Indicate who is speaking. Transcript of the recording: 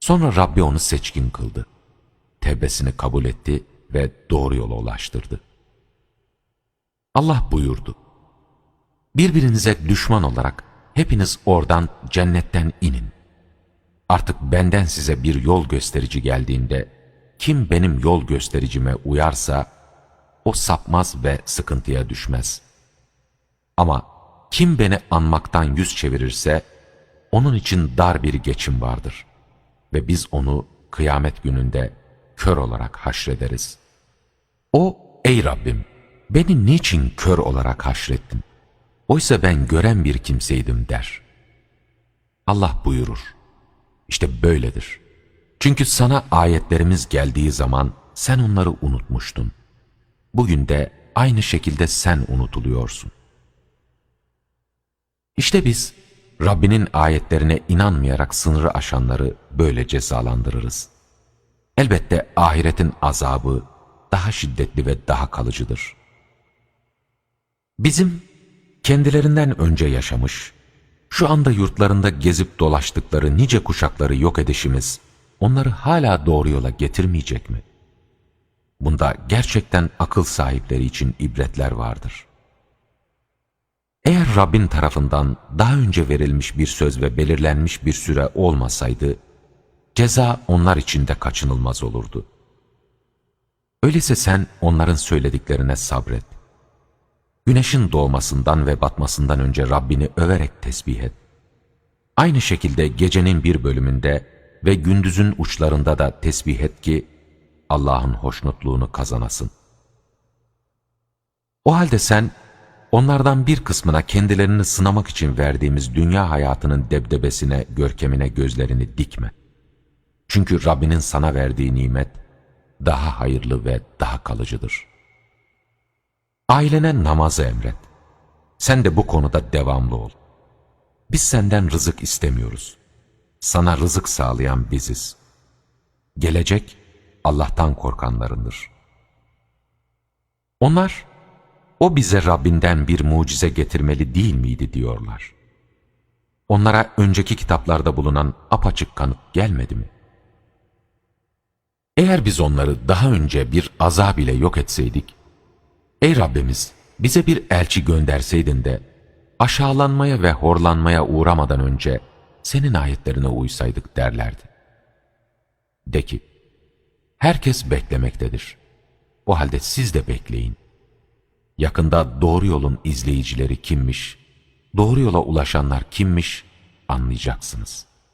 Speaker 1: Sonra Rabbi onu seçkin kıldı. Tevbesini kabul etti ve doğru yola ulaştırdı. Allah buyurdu. Birbirinize düşman olarak hepiniz oradan cennetten inin. Artık benden size bir yol gösterici geldiğinde kim benim yol göstericime uyarsa o sapmaz ve sıkıntıya düşmez. Ama kim beni anmaktan yüz çevirirse onun için dar bir geçim vardır ve biz onu kıyamet gününde kör olarak haşrederiz. O, ey Rabbim, beni niçin kör olarak haşrettin? Oysa ben gören bir kimseydim der. Allah buyurur. İşte böyledir. Çünkü sana ayetlerimiz geldiği zaman sen onları unutmuştun. Bugün de aynı şekilde sen unutuluyorsun. İşte biz Rabbinin ayetlerine inanmayarak sınırı aşanları böyle cezalandırırız. Elbette ahiretin azabı daha şiddetli ve daha kalıcıdır. Bizim kendilerinden önce yaşamış, şu anda yurtlarında gezip dolaştıkları nice kuşakları yok edişimiz, onları hala doğru yola getirmeyecek mi? Bunda gerçekten akıl sahipleri için ibretler vardır. Rabbin tarafından daha önce verilmiş bir söz ve belirlenmiş bir süre olmasaydı, ceza onlar için de kaçınılmaz olurdu. Öyleyse sen onların söylediklerine sabret. Güneşin doğmasından ve batmasından önce Rabbini överek tesbih et. Aynı şekilde gecenin bir bölümünde ve gündüzün uçlarında da tesbih et ki Allah'ın hoşnutluğunu kazanasın. O halde sen onlardan bir kısmına kendilerini sınamak için verdiğimiz dünya hayatının debdebesine, görkemine gözlerini dikme. Çünkü Rabbinin sana verdiği nimet daha hayırlı ve daha kalıcıdır. Ailene namazı emret. Sen de bu konuda devamlı ol. Biz senden rızık istemiyoruz. Sana rızık sağlayan biziz. Gelecek Allah'tan korkanlarındır. Onlar, o bize Rabbinden bir mucize getirmeli değil miydi diyorlar. Onlara önceki kitaplarda bulunan apaçık kanıt gelmedi mi? Eğer biz onları daha önce bir azab ile yok etseydik, Ey Rabbimiz bize bir elçi gönderseydin de aşağılanmaya ve horlanmaya uğramadan önce senin ayetlerine uysaydık derlerdi. De ki, herkes beklemektedir. O halde siz de bekleyin. Yakında doğru yolun izleyicileri kimmiş, doğru yola ulaşanlar kimmiş anlayacaksınız.''